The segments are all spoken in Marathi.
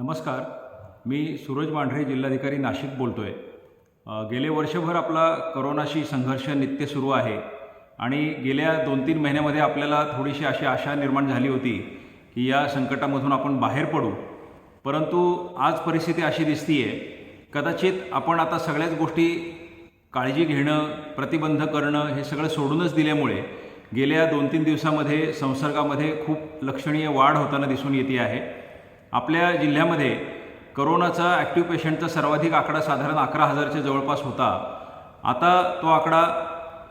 नमस्कार. मी सूरज मांढरे जिल्हाधिकारी नाशिक बोलतो आहे गेले वर्षभर आपला करोनाशी संघर्ष नित्य सुरू आहे. आणि गेल्या दोन तीन महिन्यामध्ये आपल्याला थोडीशी अशी आशा निर्माण झाली होती की या संकटामधून आपण बाहेर पडू. परंतु आज परिस्थिती अशी दिसती आहे कदाचित आपण आता सगळ्याच गोष्टी काळजी घेणं प्रतिबंध करणं हे सगळं सोडूनच दिल्यामुळे गेल्या दोन तीन दिवसामध्ये संसर्गामध्ये खूप लक्षणीय वाढ होताना दिसून येते आहे. आपल्या जिल्ह्यामध्ये करोनाचा ॲक्टिव्ह पेशंटचा सर्वाधिक आकडा साधारण अकरा हजारच्या जवळपास होता. आता तो आकडा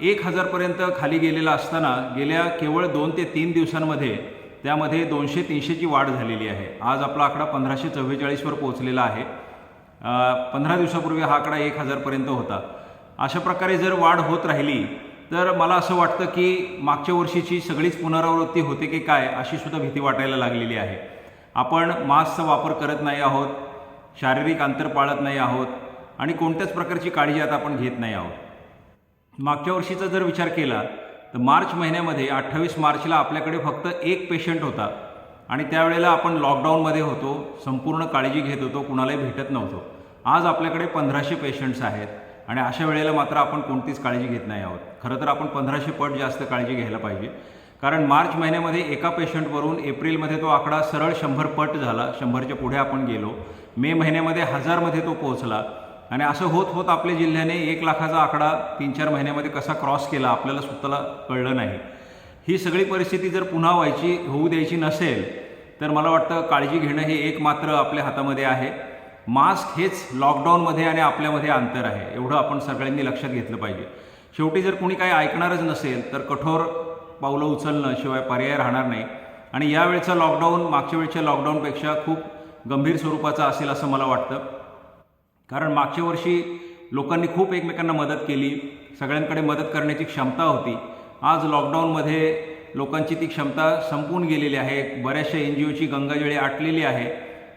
एक हजारपर्यंत खाली गेलेला असताना गेल्या केवळ दोन ते तीन दिवसांमध्ये त्यामध्ये दोनशे तीनशेची वाढ झालेली आहे. आज आपला आकडा पंधराशे चव्वेचाळीसवर पोहोचलेला आहे. पंधरा दिवसापूर्वी हा आकडा एक हजारपर्यंत होता. अशा प्रकारे जर वाढ होत राहिली तर मला असं वाटतं की मागच्या वर्षीची सगळीच पुनरावृत्ती होते की काय अशी सुद्धा भीती वाटायला लागलेली आहे. आपण मास्कचा वापर करत नाही आहोत शारीरिक अंतर पाळत नाही आहोत आणि कोणत्याच प्रकारची काळजी आता आपण घेत नाही आहोत. मागच्या वर्षीचा जर विचार केला तर मार्च महिन्यामध्ये अठ्ठावीस मार्चला आपल्याकडे फक्त एक पेशंट होता आणि त्यावेळेला आपण लॉकडाऊनमध्ये होतो संपूर्ण काळजी घेत होतो कुणालाही भेटत नव्हतो. आज आपल्याकडे पंधराशे पेशंट्स आहेत आणि अशा वेळेला मात्र आपण कोणतीच काळजी घेत नाही आहोत. खरं तर आपण पंधराशे पट जास्त काळजी घ्यायला पाहिजे. कारण मार्च महिन्यामध्ये एका पेशंटवरून एप्रिलमध्ये तो आकडा सरळ शंभर पट झाला शंभरच्या पुढे आपण गेलो. मे महिन्यामध्ये हजारमध्ये तो पोहोचला. आणि असं होत होत आपल्या जिल्ह्याने एक लाखाचा आकडा तीन चार महिन्यामध्ये कसा क्रॉस केला आपल्याला स्वतःला कळलं नाही. ही सगळी परिस्थिती जर पुन्हा व्हायची होऊ द्यायची नसेल तर मला वाटतं काळजी घेणं हे एक मात्र आपल्या हातामध्ये आहे. मास्क हेच लॉकडाऊनमध्ये आणि आपल्यामध्ये अंतर आहे एवढं आपण सगळ्यांनी लक्षात घेतलं पाहिजे. शेवटी जर कोणी काही ऐकणारच नसेल तर कठोर पावलं उचलणं शिवाय पर्याय राहणार नाही. आणि यावेळचं लॉकडाऊन मागच्या वेळच्या लॉकडाऊनपेक्षा खूप गंभीर स्वरूपाचा असेल असं मला वाटतं. कारण मागच्या वर्षी लोकांनी खूप एकमेकांना मदत केली. सगळ्यांकडे मदत करण्याची क्षमता होती. आज लॉकडाऊनमध्ये लोकांची ती क्षमता संपून गेलेली आहे. बऱ्याचशा एन जी ओची गंगाजळी आटलेली आहे.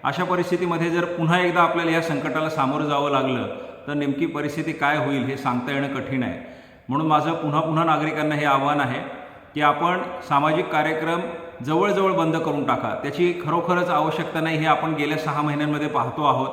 अशा परिस्थितीमध्ये जर पुन्हा एकदा आपल्याला या संकटाला सामोरं जावं लागलं तर नेमकी परिस्थिती काय होईल हे सांगता येणं कठीण आहे. म्हणून माझं पुन्हा पुन्हा नागरिकांना हे आव्हान आहे. की आपण सामाजिक कार्यक्रम जवळजवळ बंद करून टाका. त्याची खरोखरच आवश्यकता नाही हे आपण गेल्या सहा महिन्यांमध्ये पाहतो आहोत.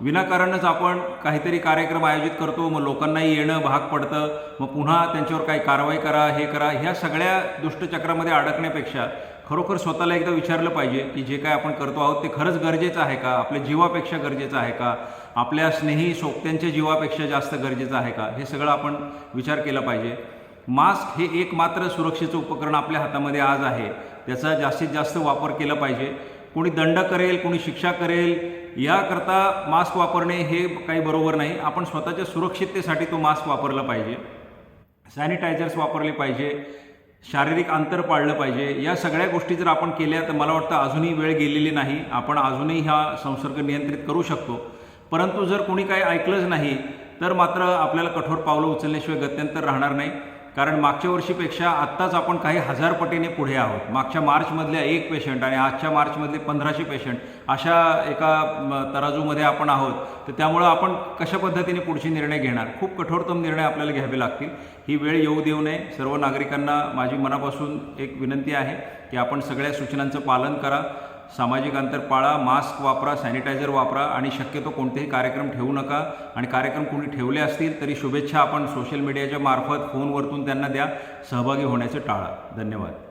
विनाकारणच आपण काहीतरी कार्यक्रम आयोजित करतो मग लोकांनाही येणं भाग पडतं मग पुन्हा त्यांच्यावर काही कारवाई करा हे करा ह्या सगळ्या दुष्टचक्रामध्ये अडकण्यापेक्षा खरोखर स्वतःला एकदा विचारलं पाहिजे की जे काय आपण करतो आहोत ते खरंच गरजेचं आहे का? आपल्या जीवापेक्षा गरजेचं आहे का? आपल्या स्नेही सोबत्यांच्या जीवापेक्षा जास्त गरजेचं आहे का? हे सगळं आपण विचार केला पाहिजे. मास्क हे एकमात्र सुरक्षेचं उपकरण आपल्या हातामध्ये आज आहे. त्याचा जास्तीत जास्त वापर केला पाहिजे. कोणी दंड करेल कोणी शिक्षा करेल याकरता मास्क वापरणे हे काही बरोबर नाही. आपण स्वतःच्या सुरक्षिततेसाठी तो मास्क वापरला पाहिजे. सॅनिटायझर्स वापरले पाहिजे. शारीरिक अंतर पाळलं पाहिजे. या सगळ्या गोष्टी जर आपण केल्या तर मला वाटतं अजूनही वेळ गेलेली नाही. आपण अजूनही हा संसर्ग नियंत्रित करू शकतो. परंतु जर कोणी काही ऐकलंच नाही तर मात्र आपल्याला कठोर पावलं उचलण्याशिवाय गत्यंतर राहणार नाही. कारण मागच्या वर्षीपेक्षा आत्ताच आपण काही हजार पटीने पुढे आहोत. मागच्या मार्चमधल्या एक पेशंट आणि आजच्या मार्चमधले पंधराशे पेशंट अशा एका तराजूमध्ये आपण आहोत. तर त्यामुळं आपण कशा पद्धतीने पुढचे निर्णय घेणार? खूप कठोरतम निर्णय आपल्याला घ्यावे लागतील. ही वेळ येऊ देऊ नये. सर्व नागरिकांना माझी मनापासून एक विनंती आहे की आपण सगळ्या सूचनांचं पालन करा. सामाजिक अंतर पाळा मास्क वापरा सॅनिटायझर वापरा आणि शक्यतो कोणतेही कार्यक्रम ठेवू नका. आणि कार्यक्रम कोणी ठेवले असतील तरी शुभेच्छा आपण सोशल मीडियाच्या मार्फत फोनवरतून त्यांना द्या. सहभागी होण्याचं टाळा. धन्यवाद.